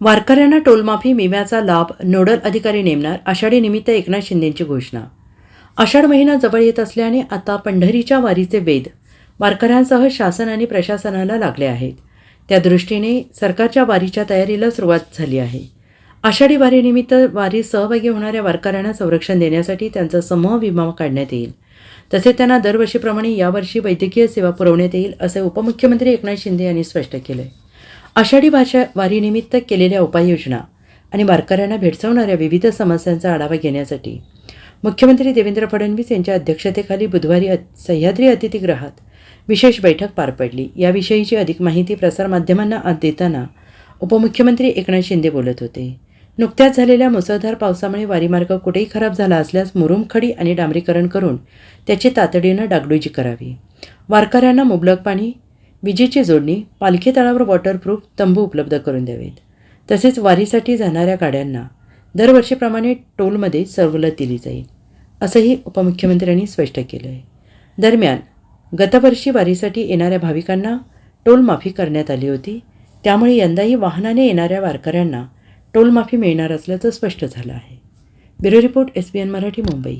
वारकऱ्यांना टोलमाफी विम्याचा लाभ नोडल अधिकारी नेमणार आषाढी निमित्त एकनाथ शिंदेंची घोषणा. आषाढ महिना जवळ येत असल्याने आता पंढरीच्या वारीचे वेध वारकऱ्यांसह शासन आणि प्रशासनाला लागले आहेत. त्या दृष्टीने सरकारच्या वारीच्या तयारीला सुरुवात झाली आहे. आषाढी वारीनिमित्त वारीत सहभागी होणाऱ्या वारकऱ्यांना संरक्षण देण्यासाठी त्यांचा समूह विमा काढण्यात येईल. तसेच त्यांना दरवर्षीप्रमाणे यावर्षी वैद्यकीय सेवा पुरवण्यात येईल असे उपमुख्यमंत्री एकनाथ शिंदे यांनी स्पष्ट केले. आषाढी भाषा वारीनिमित्त केलेल्या उपाययोजना आणि वारकऱ्यांना भेडसावणाऱ्या विविध समस्यांचा आढावा घेण्यासाठी मुख्यमंत्री देवेंद्र फडणवीस यांच्या अध्यक्षतेखाली बुधवारी अ- सह्याद्री अतिथीगृहात विशेष बैठक पार पडली. याविषयीची अधिक माहिती प्रसारमाध्यमांना आज देताना उपमुख्यमंत्री एकनाथ शिंदे बोलत होते. नुकत्याच झालेल्या मुसळधार पावसामुळे वारीमार्ग कुठेही खराब झाला असल्यास मुरुमखडी आणि डांबरीकरण करून त्याची तातडीनं डागडुजी करावी. वारकऱ्यांना मुबलक पाणी विजेची जोडणी पालखी तळावर वॉटरप्रूफ तंबू उपलब्ध करून द्यावेत. तसेच वारीसाठी जाणाऱ्या गाड्यांना दरवर्षीप्रमाणे टोलमध्ये सवलत दिली जाईल असंही उपमुख्यमंत्र्यांनी स्पष्ट केलं आहे दरम्यान गतवर्षी वारीसाठी येणाऱ्या भाविकांना टोलमाफी करण्यात आली होती. त्यामुळे यंदाही वाहनाने येणाऱ्या वारकऱ्यांना टोलमाफी मिळणार असल्याचं स्पष्ट झालं आहे. Bureau report S B N Marathi Mumbai.